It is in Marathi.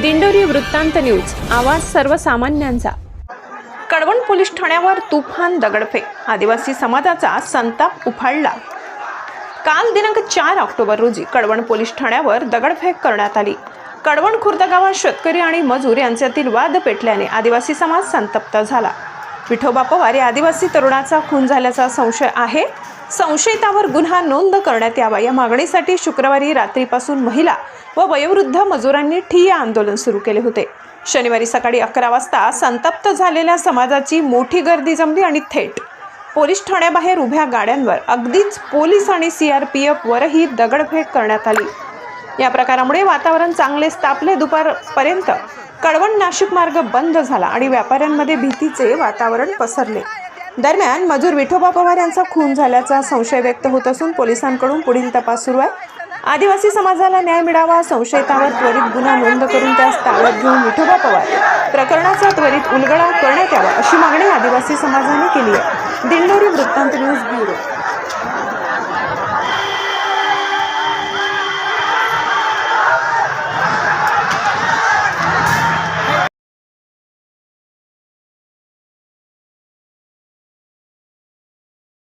दिंडोरी वृत्तांत न्यूज. आवाज सर्वसामान्यांचा. कडवण पोलीस ठाण्यावर तुफान दगडफेक. आदिवासी समाजाचा संताप उफाळला. काल दिनांक चार ऑक्टोबर रोजी कडवण पोलीस ठाण्यावर दगडफेक करण्यात आली. कडवण खुर्द गावात शेतकरी आणि मजूर यांच्यातील वाद पेटल्याने आदिवासी समाज संतप्त झाला. विठोबा पवार या आदिवासी तरुणाचा खून झाल्याचा संशय आहे. संशयितावर गुन्हा नोंद करण्यात यावा. या मागणीसाठी शुक्रवारी रात्रीपासून महिला व वयोवृद्ध मजुरांनी ठिय्या आंदोलन सुरू केले होते. शनिवारी सकाळी अकरा वाजता संतप्त झालेल्या समाजाची मोठी गर्दी जमली आणि थेट पोलीस ठाण्याबाहेर उभ्या गाड्यांवर अगदीच पोलीस आणि सीआरपीएफ वरही दगडफेक करण्यात आली. या प्रकारामुळे वातावरण चांगलेच तापले दुपारपर्यंत कळवण नाशिक मार्ग बंद झाला आणि व्यापाऱ्यांमध्ये भीतीचे वातावरण पसरले. दरम्यान मजूर विठोबा पवार यांचा खून झाल्याचा संशय व्यक्त होत असून पोलिसांकडून पुढील तपास सुरू आहे. आदिवासी समाजाला न्याय मिळावा संशयितावर त्वरित गुन्हा नोंद करून त्यास ताब्यात घेऊन विठोबा पवार प्रकरणाचा त्वरित उलगडा करण्यात यावा अशी मागणी आदिवासी समाजाने केली आहे. दिंडोरी वृत्तांत न्यूज ब्युरो.